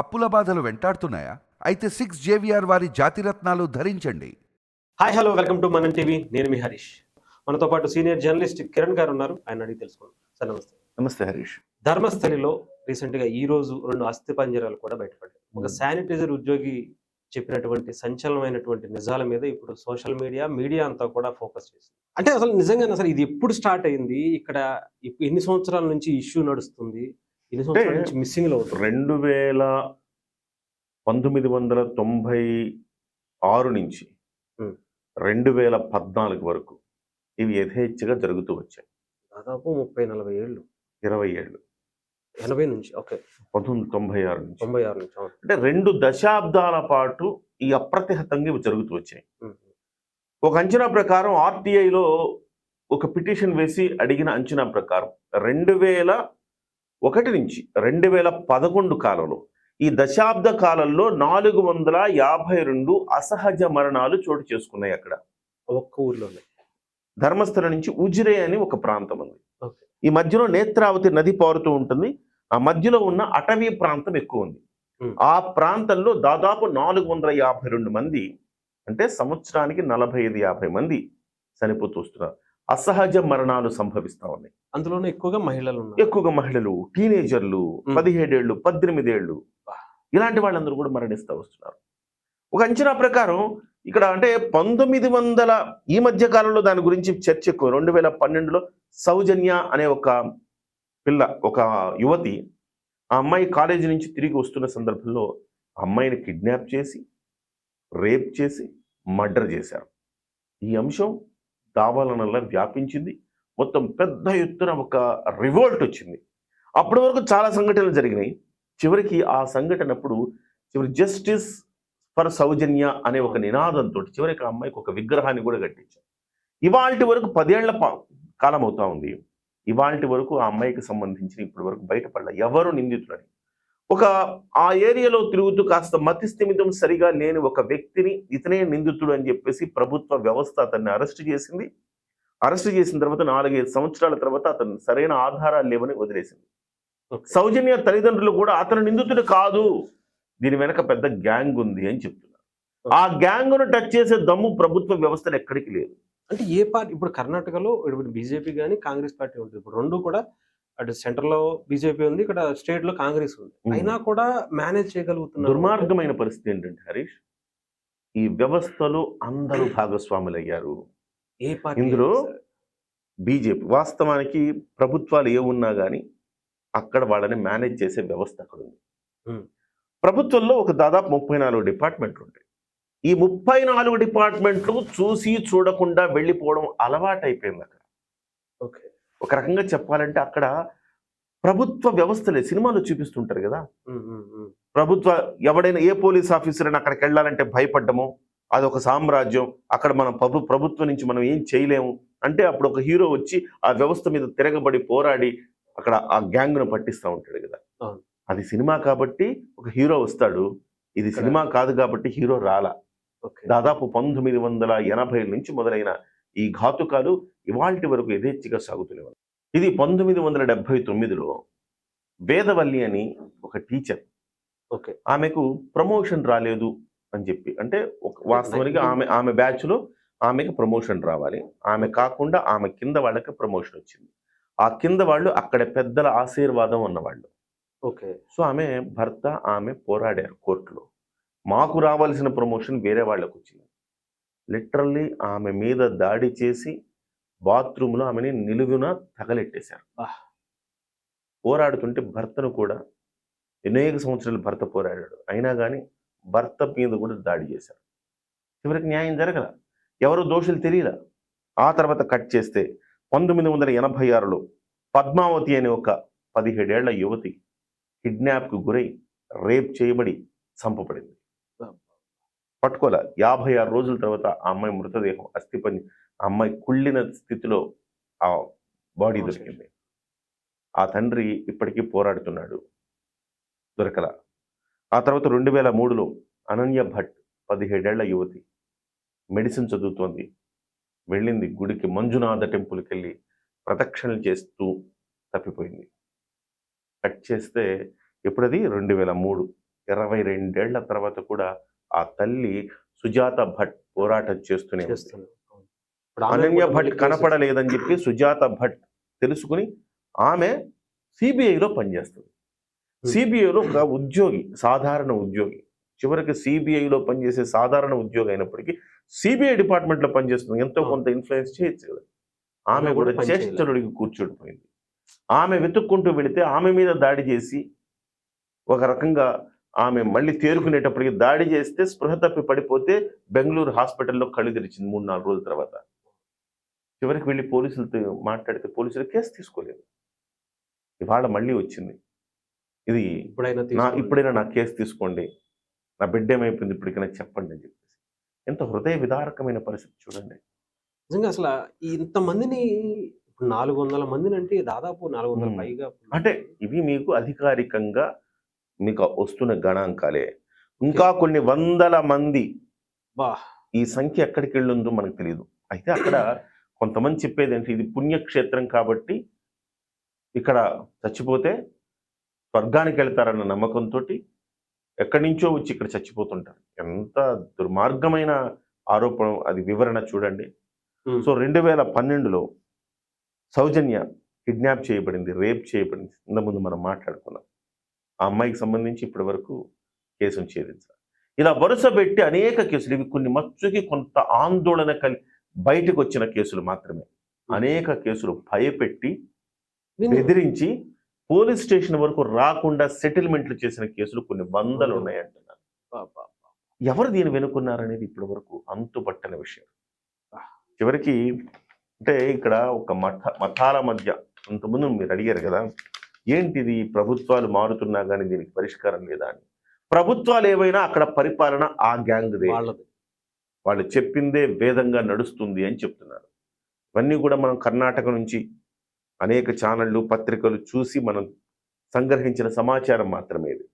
అప్పుల బాధలు వెంటాడుతున్నాయా? అయితే సిక్స్ జేవిఆర్ వారి జాతిరత్నాలు ధరించండి. Hi hello welcome to Manam TV. నేను మీ హరీష్. మనతో పాటు సీనియర్ జర్నలిస్ట్ కిరణ్ గారు ఉన్నారు. ఆయన అడిగి తెలుసుకున్నాం సార్ నమస్తే. నమస్తే హరీష్. ధర్మస్థలిలో రీసెంట్గా ఈ రోజు రెండు అస్థి పంజరాలు కూడా బయటపడ్డాయి. ఒక శానిటైజర్ ఉద్యోగి చెప్పినటువంటి సంచలనమైనటువంటి నిజాల మీద ఇప్పుడు సోషల్ మీడియా మీడియా అంతా కూడా ఫోకస్ చేసింది. అంటే అసలు నిజంగానే అసలు ఇది ఎప్పుడు స్టార్ట్ అయింది? ఇక్కడ ఎన్ని సంవత్సరాల నుంచి ఇష్యూ నడుస్తుంది? మిస్సింగ్ రెండు వేల పంతొమ్మిది వందల తొంభై ఆరు నుంచి. రెండు వేల పద్నాలుగు వరకు ఇవి యథేచ్ఛగా జరుగుతూ వచ్చాయి. దాదాపు ముప్పై నలభై ఏళ్ళు. ఇరవై ఏళ్ళు. ఎనభై నుంచి ఓకే. పంతొమ్మిది తొంభై ఆరు నుంచి. తొంభై ఆరు నుంచి అంటే రెండు దశాబ్దాల పాటు ఈ అప్రతిహతంగా ఇవి జరుగుతూ వచ్చాయి. ఒక అంచనా ప్రకారం ఆర్టీఐలో ఒక పిటిషన్ వేసి అడిగిన అంచనా ప్రకారం రెండు వేల ఒకటి నుంచి రెండు వేల పదకొండు కాలంలో ఈ దశాబ్ద కాలంలో నాలుగు వందల యాభై రెండు అసహజ మరణాలు చోటు చేసుకున్నాయి అక్కడ. ఒక్క ఊర్లోనే. ధర్మస్థల నుంచి ఉజిరే అని ఒక ప్రాంతం ఉంది. ఈ మధ్యలో నేత్రావతి నది పారుతూ ఉంటుంది. ఆ మధ్యలో ఉన్న అటవీ ప్రాంతం ఎక్కువ ఉంది. ఆ ప్రాంతంలో దాదాపు నాలుగు వందల యాభై రెండు మంది అంటే సంవత్సరానికి నలభై ఐదు యాభై మంది చనిపోతూ వస్తున్నారు. అసహజ మరణాలు సంభవిస్తా ఉన్నాయి. అందులోనే ఎక్కువగా మహిళలు ఎక్కువగా మహిళలు టీనేజర్లు. పదిహేడేళ్ళు పద్దెనిమిదేళ్ళు ఇలాంటి వాళ్ళందరూ కూడా మరణిస్తూ వస్తున్నారు. ఒక అంచనా ప్రకారం ఇక్కడ అంటే పంతొమ్మిది వందల ఈ మధ్య కాలంలో దాని గురించి చర్చ ఎక్కువ రెండు వేల పన్నెండులో సౌజన్య అనే ఒక పిల్ల ఒక యువతి ఆ అమ్మాయి కాలేజీ నుంచి తిరిగి వస్తున్న సందర్భంలో అమ్మాయిని కిడ్నాప్ చేసి రేప్ చేసి మర్డర్ చేశారు. ఈ అంశం దావాలనల్లా వ్యాపించింది. మొత్తం పెద్ద ఎత్తున ఒక రివోల్ట్ వచ్చింది. అప్పటి వరకు చాలా సంఘటనలు జరిగినాయి. చివరికి ఆ సంఘటనప్పుడు చివరి జస్టిస్ ఫర్ సౌజన్య అనే ఒక నినాదంతో చివరికి ఆ అమ్మాయికి ఒక విగ్రహాన్ని కూడా కట్టించారు. ఇవాల్టి వరకు పదేళ్ళ పా- కాలం అవుతా ఉంది. ఇవాల్టి వరకు ఆ అమ్మాయికి సంబంధించిన ఇప్పటి వరకు బయటపడలే. ఎవరు నిందితులని? ఒక ఆ ఏరియాలో తిరుగుతూ కాస్త మతి స్థిమితం సరిగా లేని ఒక వ్యక్తిని ఇతనే నిందితుడు అని చెప్పేసి ప్రభుత్వ వ్యవస్థ అతన్ని అరెస్ట్ చేసింది. అరెస్ట్ చేసిన తర్వాత నాలుగైదు సంవత్సరాల తర్వాత అతను సరైన ఆధారాలు లేవని వదిలేసింది. సౌజన్య తల్లిదండ్రులు కూడా అతను నిందితుడు కాదు. దీని వెనక పెద్ద గ్యాంగ్ ఉంది అని చెప్తున్నారు. ఆ గ్యాంగ్ను టచ్ చేసే దమ్ము ప్రభుత్వ వ్యవస్థలు ఎక్కడికి లేదు అంటే ఏ పార్టీ ఇప్పుడు కర్ణాటకలో ఇప్పుడు బీజేపీ కానీ కాంగ్రెస్ పార్టీ ఉంటుంది. ఇప్పుడు రెండు కూడా అటు సెంటర్లో బీజేపీ ఉంది ఇక్కడ స్టేట్లో కాంగ్రెస్ ఉంది. అయినా కూడా మేనేజ్ చేయగలుగుతున్నారు. దుర్మార్గమైన పరిస్థితి ఏంటంటే హరీష్ ఈ వ్యవస్థలో అందరూ భాగస్వాములయ్యారు. ఏ పార్టీ ఇందులో. బీజేపీ వాస్తవానికి ప్రభుత్వాలు ఏ ఉన్నా కానీ అక్కడ వాళ్ళని మేనేజ్ చేసే వ్యవస్థ అక్కడ ఉంది. ప్రభుత్వంలో ఒక దాదాపు ముప్పై నాలుగు డిపార్ట్మెంట్లు ఉంటాయి. ఈ ముప్పై నాలుగు డిపార్ట్మెంట్లు చూసి చూడకుండా వెళ్ళిపోవడం అలవాటైపోయింది అక్కడ. ఓకే. ఒక రకంగా చెప్పాలంటే అక్కడ ప్రభుత్వ వ్యవస్థలే సినిమాలో చూపిస్తుంటారు కదా. ప్రభుత్వ ఎవడైనా ఏ పోలీస్ ఆఫీసర్ అయినా అక్కడికి వెళ్ళాలంటే భయపడ్డము అదొక సామ్రాజ్యం అక్కడ మనం ప్రభు ప్రభుత్వం నుంచి మనం ఏం చేయలేము అంటే అప్పుడు ఒక హీరో వచ్చి ఆ వ్యవస్థ మీద తిరగబడి పోరాడి అక్కడ ఆ గ్యాంగ్ను పట్టిస్తూ ఉంటాడు కదా. అది సినిమా కాబట్టి ఒక హీరో వస్తాడు ఇది సినిమా కాదు కాబట్టి హీరో రాలా దాదాపు పంతొమ్మిది వందల ఎనభై నుంచి మొదలైన ఈ ఘాతుకాలు ఇవాల్టి వరకు యథేచ్ఛగా సాగుతూనే ఉన్నాయి. ఇది పంతొమ్మిది వందల డెబ్బై తొమ్మిదిలో వేదవల్లి అని ఒక టీచర్ ఓకే. ఆమెకు ప్రమోషన్ రాలేదు అని చెప్పి అంటే వాస్తవానికి ఆమె ఆమె బ్యాచ్లో ఆమెకు ప్రమోషన్ రావాలి. ఆమె కాకుండా ఆమె కింద వాళ్ళకి ప్రమోషన్ వచ్చింది. ఆ కింద వాళ్ళు అక్కడ పెద్దల ఆశీర్వాదం ఉన్నవాళ్ళు ఓకే. సో ఆమె భర్త ఆమె పోరాడారు కోర్టులో. మాకు రావాల్సిన ప్రమోషన్ వేరే వాళ్ళకు వచ్చింది. లిటరల్లీ ఆమె మీద దాడి చేసి బాత్రూంలో ఆమెని నిలువున తగలెట్టేశారు. పోరాడుతుంటే భర్తను కూడా అనేక సంవత్సరాలు భర్త పోరాడాడు. అయినా కానీ భర్త మీద కూడా దాడి చేశారు. చివరికి న్యాయం జరగల. ఎవరు దోషులు తెలియల. ఆ తర్వాత కట్ చేస్తే పంతొమ్మిది వందల ఎనభై ఆరులో పద్మావతి అనే ఒక పదిహేడేళ్ళ యువతి కిడ్నాప్కు గురై రేప్ చేయబడి చంపబడింది. పట్టుకోలే. యాభై ఆరు రోజుల తర్వాత ఆ అమ్మాయి మృతదేహం అస్థిపంజ ఆ అమ్మాయి కుళ్ళిన స్థితిలో ఆ బాడీ దొరికింది. ఆ తండ్రి ఇప్పటికీ పోరాడుతున్నాడు. దొరకల. ఆ తర్వాత రెండు వేల మూడులో అనన్య భట్ పదిహేడేళ్ళ యువతి మెడిసిన్ చదువుతోంది. వెళ్ళింది గుడికి మంజునాథ టెంపుల్కి వెళ్ళి ప్రదక్షిణలు చేస్తూ తప్పిపోయింది. కట్ చేస్తే ఎప్పుడది? రెండు వేల మూడు. ఇరవై రెండేళ్ళ తర్వాత కూడా ఆ తల్లి సుజాత భట్ పోరాటం చేస్తూనే అనన్య భట్ కనపడలేదని చెప్పి సుజాత భట్ తెలుసుకుని ఆమె సిబిఐలో పనిచేస్తుంది. Hmm. సిబిఐలో ఒక ఉద్యోగి సాధారణ ఉద్యోగి. చివరికి సిబిఐలో పనిచేసే సాధారణ ఉద్యోగి అయినప్పటికీ సిబిఐ డిపార్ట్మెంట్లో పనిచేస్తుంది. ఎంతో Hmm. కొంత ఇన్ఫ్లుయెన్స్ చేయొచ్చు. కదా ఆమె కూడా. చేష్టలుడికి కూర్చుండిపోయింది. ఆమె వెతుక్కుంటూ వెళితే ఆమె మీద దాడి చేసి ఒక రకంగా ఆమె మళ్ళీ తేరుకునేటప్పటికి దాడి చేస్తే స్పృహ తప్పి పడిపోతే బెంగళూరు హాస్పిటల్లో కళ్ళు తెరిచింది మూడు నాలుగు రోజుల తర్వాత. చివరికి వెళ్ళి పోలీసులతో మాట్లాడితే పోలీసులు కేసు తీసుకోలేదు. ఇవాళ మళ్ళీ వచ్చింది. ఇది ఇప్పుడైనా నా. ఇప్పుడైనా నా కేసు తీసుకోండి. నా బిడ్డ ఏమైపోయింది ఇప్పటికైనా చెప్పండి అని చెప్పేసి. ఎంత హృదయ విదారకమైన పరిస్థితి చూడండి. నిజంగా అసలు ఇంతమందిని నాలుగు వందల మందిని అంటే దాదాపు నాలుగు వందల. పైగా అంటే ఇవి మీకు అధికారికంగా మీకు వస్తున్న గణాంకాలే. ఇంకా కొన్ని వందల మంది బా. ఈ సంఖ్య ఎక్కడికి వెళ్ళుందో మనకు తెలియదు అయితే అక్కడ కొంతమంది చెప్పేది ఏంటి? ఇది పుణ్యక్షేత్రం కాబట్టి ఇక్కడ చచ్చిపోతే స్వర్గానికి వెళ్తారన్న నమ్మకంతో ఎక్కడి నుంచో వచ్చి ఇక్కడ చచ్చిపోతుంటారు. ఎంత దుర్మార్గమైన ఆరోపణ అది వివరణ చూడండి. సో రెండు వేల పన్నెండులో సౌజన్య కిడ్నాప్ చేయబడింది రేప్ చేయబడింది. ఇంతకుముందు మనం మాట్లాడుకున్నాం. ఆ అమ్మాయికి సంబంధించి ఇప్పటి వరకు కేసును ఛేదించాలి ఇలా వరుస పెట్టి అనేక కేసులు ఇవి కొన్ని మచ్చుకి కొంత ఆందోళన కలి బయటకు వచ్చిన కేసులు మాత్రమే. అనేక కేసులు భయపెట్టి బెదిరించి పోలీస్ స్టేషన్ వరకు రాకుండా సెటిల్మెంట్లు చేసిన కేసులు కొన్ని వందలు ఉన్నాయంటున్నారు. ఎవరు దీని వెనుకున్నారనేది ఇప్పటి వరకు అంతుపట్టని విషయం. చివరికి అంటే ఇక్కడ ఒక మత మతాల మధ్య అంతకుముందు మీరు అడిగారు కదా ఏంటిది? ప్రభుత్వాలు మారుతున్నా కానీ దీనికి పరిష్కారం లేదా అని. ప్రభుత్వాలు ఏవైనా అక్కడ పరిపాలన ఆ గ్యాంగ్దే వాళ్ళది. వాళ్ళు చెప్పిందే వేదంగా నడుస్తుంది అని చెప్తున్నారు. ఇవన్నీ కూడా మనం కర్ణాటక నుంచి అనేక ఛానళ్ళు పత్రికలు చూసి మనం సంగ్రహించిన సమాచారం మాత్రమే ఇది.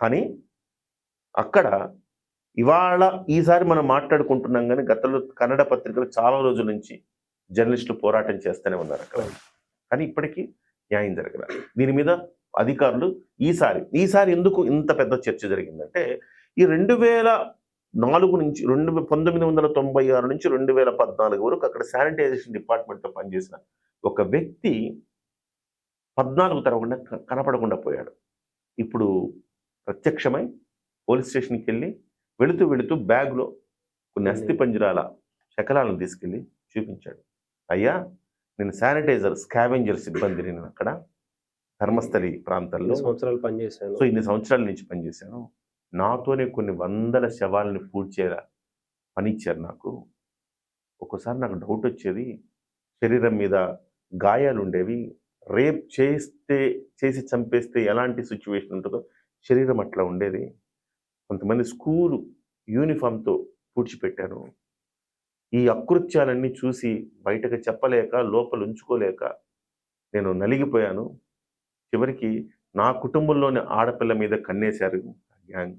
కానీ అక్కడ ఇవాళ ఈసారి మనం మాట్లాడుకుంటున్నాం కానీ గతంలో కన్నడ పత్రికలు చాలా రోజుల నుంచి జర్నలిస్టులు పోరాటం చేస్తూనే ఉన్నారు అక్కడ. కానీ ఇప్పటికీ న్యాయం జరగల దీని మీద అధికారులు ఈసారి ఈసారి ఎందుకు ఇంత పెద్ద చర్చ జరిగిందంటే ఈ రెండు వేల నాలుగు నుంచి రెండు పంతొమ్మిది వందల తొంభై ఆరు నుంచి రెండు వేల పద్నాలుగు వరకు అక్కడ శానిటైజేషన్ డిపార్ట్మెంట్లో పనిచేసిన ఒక వ్యక్తి పద్నాలుగు తరగకుండా కనపడకుండా పోయాడు. ఇప్పుడు ప్రత్యక్షమై పోలీస్ స్టేషన్కి వెళ్ళి వెళుతూ వెళుతూ బ్యాగ్లో కొన్ని అస్థి పంజరాల శకలాలను తీసుకెళ్ళి చూపించాడు. అయ్యా నేను శానిటైజర్ స్కావెంజర్ సిబ్బందిని నేను అక్కడ ధర్మస్థలి ప్రాంతాల్లో సంవత్సరాలు పనిచేశాను? సో ఇన్ని సంవత్సరాల నుంచి పనిచేశాను. నాతోనే కొన్ని వందల శవాలని పూడ్చేలా పని ఇచ్చారు నాకు. ఒక్కోసారి నాకు డౌట్ వచ్చేది శరీరం మీద గాయాలు ఉండేవి. రేప్ చేస్తే చేసి చంపేస్తే ఎలాంటి సిచ్యువేషన్ ఉంటుందో శరీరం అట్లా ఉండేది. కొంతమంది స్కూలు యూనిఫామ్తో పూడ్చిపెట్టాను ఈ అకృత్యాలన్నీ చూసి బయటకు చెప్పలేక లోపల ఉంచుకోలేక నేను నలిగిపోయాను. చివరికి నా కుటుంబంలోని ఆడపిల్ల మీద కన్నేశారు గ్యాంగ్.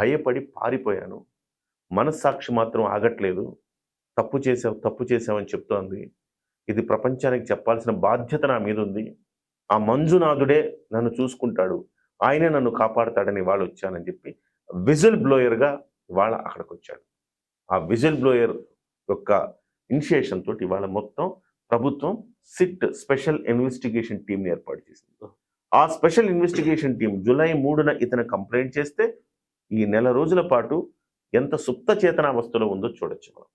భయపడి పారిపోయాను. మనస్సాక్షి మాత్రం ఆగట్లేదు. తప్పు చేసావు తప్పు చేసావని చెప్తోంది. ఇది ప్రపంచానికి చెప్పాల్సిన బాధ్యత నా మీద ఉంది. ఆ మంజునాథుడే నన్ను చూసుకుంటాడు. ఆయనే నన్ను కాపాడతాడని వాళ్ళు వచ్చానని చెప్పి విజిల్ బ్లోయర్గా ఇవాళ అక్కడికి వచ్చాడు ఆ విజిల్ బ్లోయర్ యొక్క ఇనిషియేషన్ తోటి ఇవాళ మొత్తం ప్రభుత్వం సిట్ స్పెషల్ ఇన్వెస్టిగేషన్ టీంని ఏర్పాటు చేసింది. ఆ స్పెషల్ ఇన్వెస్టిగేషన్ టీం జూలై మూడున ఇతను కంప్లైంట్ చేస్తే ఈ నెల రోజుల పాటు ఎంత సుప్త చేతనావస్థలో ఉందో చూడొచ్చు మనం.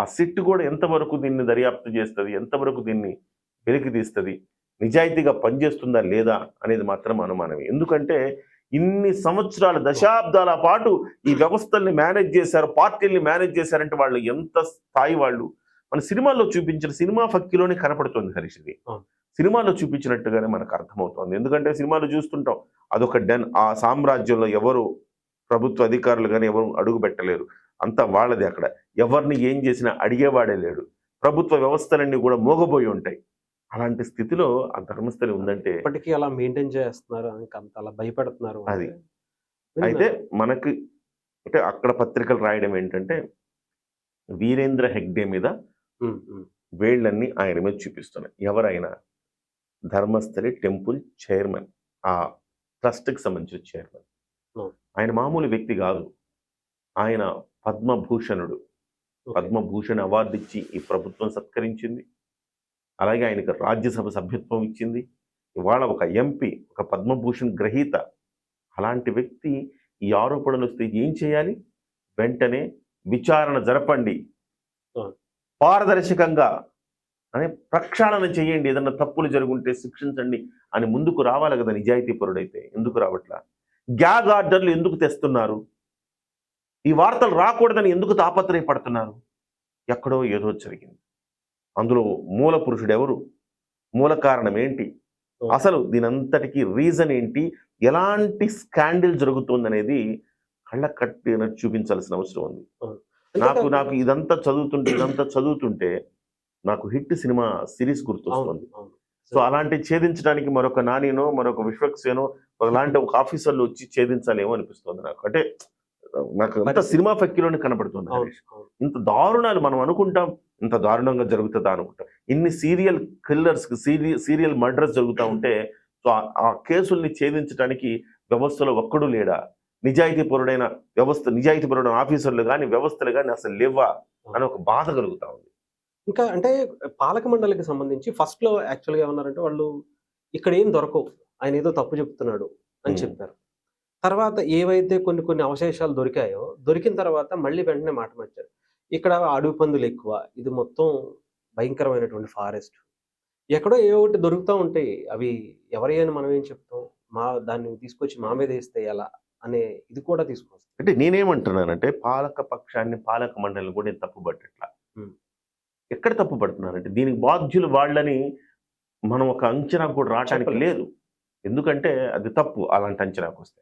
ఆ సిట్ కూడా ఎంతవరకు దీన్ని దర్యాప్తు చేస్తుంది ఎంతవరకు దీన్ని వెలికి తీస్తుంది నిజాయితీగా పనిచేస్తుందా లేదా అనేది మాత్రం అనుమానమే. ఎందుకంటే ఇన్ని సంవత్సరాల దశాబ్దాల పాటు ఈ వ్యవస్థల్ని మేనేజ్ చేశారు పార్టీల్ని మేనేజ్ చేశారంటే వాళ్ళు ఎంత స్థాయి వాళ్ళు. మన సినిమాల్లో చూపించిన సినిమా ఫక్కిలోనే కనపడుతుంది హరీష్ ఇది. సినిమాలో చూపించినట్టుగానే మనకు అర్థమవుతోంది. ఎందుకంటే సినిమాలు చూస్తుంటాం అదొక డెన్ ఆ సామ్రాజ్యంలో ఎవరు ప్రభుత్వ అధికారులు కానీ ఎవరు అడుగు పెట్టలేరు. అంతా వాళ్ళది అక్కడ. ఎవరిని ఏం చేసినా అడిగేవాడే లేడు. ప్రభుత్వ వ్యవస్థలన్నీ కూడా మోగబోయి ఉంటాయి. అలాంటి స్థితిలో ఆ ధర్మస్థలి ఉందంటే ఇప్పటికీ అలా మెయింటైన్ చేస్తున్నారు అంత అలా భయపెడుతున్నారు అది. అయితే మనకి అంటే అక్కడ పత్రికలు రాయడం ఏంటంటే వీరేంద్ర హెగ్డే మీద. వేళ్ళన్నీ ఆయన మీద చూపిస్తున్నాయి. ఎవరైనా ధర్మస్థలి టెంపుల్ చైర్మన్ ఆ ట్రస్ట్కి సంబంధించిన చైర్మన్. ఆయన మామూలు వ్యక్తి కాదు. ఆయన పద్మభూషణుడు. పద్మభూషణ్ అవార్డు ఇచ్చి ఈ ప్రభుత్వం సత్కరించింది. అలాగే ఆయనకు రాజ్యసభ సభ్యత్వం ఇచ్చింది. ఇవాళ ఒక ఎంపీ ఒక పద్మభూషణ్ గ్రహీత అలాంటి వ్యక్తి ఈ ఆరోపణలు వస్తే ఏం చేయాలి? వెంటనే విచారణ జరపండి. పారదర్శకంగా అనే ప్రక్షాళన చేయండి. ఏదన్నా తప్పులు జరుగుంటే శిక్షించండి అని ముందుకు రావాలి కదా నిజాయితీ పరుడైతే. ఎందుకు రావట్లా? గ్యాగ్ ఆర్డర్లు ఎందుకు తెస్తున్నారు? ఈ వార్తలు రాకూడదని ఎందుకు తాపత్రయపడుతున్నారు? ఎక్కడో ఏదో జరిగింది. అందులో మూల పురుషుడు ఎవరు మూల కారణం ఏంటి అసలు దీనంతటికి రీజన్ ఏంటి? ఎలాంటి స్కాండిల్ జరుగుతుందనేది కళ్ళ కట్టినట్టు చూపించాల్సిన అవసరం ఉంది. నాకు నాకు ఇదంతా చదువుతుంటే ఇదంతా చదువుతుంటే నాకు హిట్ సినిమా సిరీస్ గుర్తొస్తుంది. సో అలాంటి ఛేదించడానికి మరొక నానినో మరొక విశ్వక్సేనో అలాంటి ఒక ఆఫీసర్లు వచ్చి ఛేదించాలేమో అనిపిస్తుంది నాకు. అంటే నాకు అంత. సినిమా ఫెక్కిలోనే కనబడుతుంది ఇంత దారుణాలు మనం అనుకుంటాం. ఇంత దారుణంగా జరుగుతుందా అనుకుంటాం. ఇన్ని serial killers serial serial murders జరుగుతూ ఉంటే సో ఆ- కేసుల్ని ఛేదించడానికి వ్యవస్థలో ఒక్కడు లేడా? నిజాయితీ పరుడైన వ్యవస్థ నిజాయితీ పరుడైన ఆఫీసర్లు కానీ వ్యవస్థలు కానీ అసలు లేవా? అని ఒక బాధ కలుగుతా ఉంది. ఇంకా అంటే పాలక మండలికి సంబంధించి ఫస్ట్లో యాక్చువల్గా ఏమన్నారంటే వాళ్ళు ఇక్కడ ఏం దొరకవు ఆయన ఏదో తప్పు చెప్తున్నాడు అని. చెప్పారు. తర్వాత ఏవైతే కొన్ని కొన్ని అవశేషాలు దొరికాయో దొరికిన తర్వాత మళ్ళీ వెంటనే మాట మార్చారు. ఇక్కడ అడవి పందులు ఎక్కువ ఇది మొత్తం భయంకరమైనటువంటి ఫారెస్ట్. ఎక్కడో ఏ ఒకటి దొరుకుతూ ఉంటాయి. అవి ఎవరి అని మనం ఏం చెప్తాం? మా దాన్ని తీసుకొచ్చి మా మీద వేస్తే ఎలా? అనే ఇది కూడా తీసుకొస్తాం అంటే నేనేమంటున్నానంటే పాలక పక్షాన్ని పాలక మండలిని కూడా నేను తప్పు పట్టట్లా Hmm. ఎక్కడ తప్పు పడుతున్నానంటే దీనికి బాధ్యులు వాళ్ళని మనం ఒక అంచనా కూడా రావడానికి. లేదు. ఎందుకంటే అది తప్పు. అలాంటి అంచనాకు వస్తే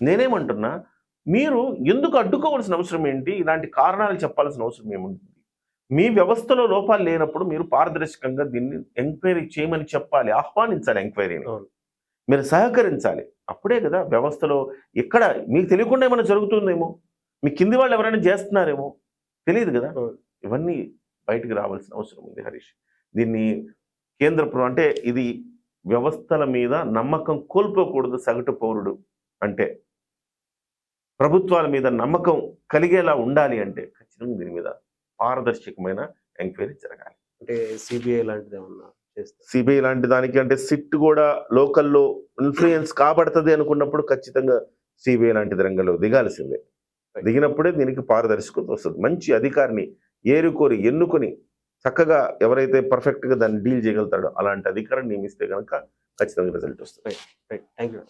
నేనేమంటున్నా మీరు ఎందుకు అడ్డుకోవాల్సిన అవసరం ఏంటి? ఇలాంటి కారణాలు చెప్పాల్సిన అవసరం ఏముంటుంది? మీ వ్యవస్థలో లోపాలు లేనప్పుడు మీరు పారదర్శకంగా దీన్ని ఎంక్వైరీ చేయమని చెప్పాలి ఆహ్వానించాలి ఎంక్వైరీని. మీరు సహకరించాలి. అప్పుడే కదా వ్యవస్థలో ఎక్కడ మీకు తెలియకుండా ఏమైనా జరుగుతుందేమో? మీ కింది వాళ్ళు ఎవరైనా చేస్తున్నారేమో? తెలియదు కదా. ఇవన్నీ బయటికి రావాల్సిన అవసరం ఉంది హరీష్. దీన్ని కేంద్ర అంటే ఇది వ్యవస్థల మీద నమ్మకం కోల్పోకూడదు సగటు పౌరుడు అంటే. ప్రభుత్వాల మీద నమ్మకం కలిగేలా ఉండాలి అంటే ఖచ్చితంగా దీని మీద పారదర్శకమైన ఎంక్వైరీ జరగాలి. అంటే సిబిఐ లాంటిది ఏమన్నా సిబిఐ లాంటి దానికి అంటే సిట్ కూడా లోకల్లో ఇన్ఫ్లుయెన్స్ కాబడుతుంది అనుకున్నప్పుడు ఖచ్చితంగా సిబిఐ లాంటి రంగంలో దిగాల్సిందే. దిగినప్పుడే దీనికి పారదర్శకత వస్తుంది. మంచి అధికారిని ఏరుకోరి ఎన్నుకొని చక్కగా ఎవరైతే పర్ఫెక్ట్గా దాన్ని డీల్ చేయగలుగుతాడో అలాంటి అధికారాన్ని నియమిస్తే కనుక ఖచ్చితంగా రిజల్ట్ వస్తుంది. Right thank you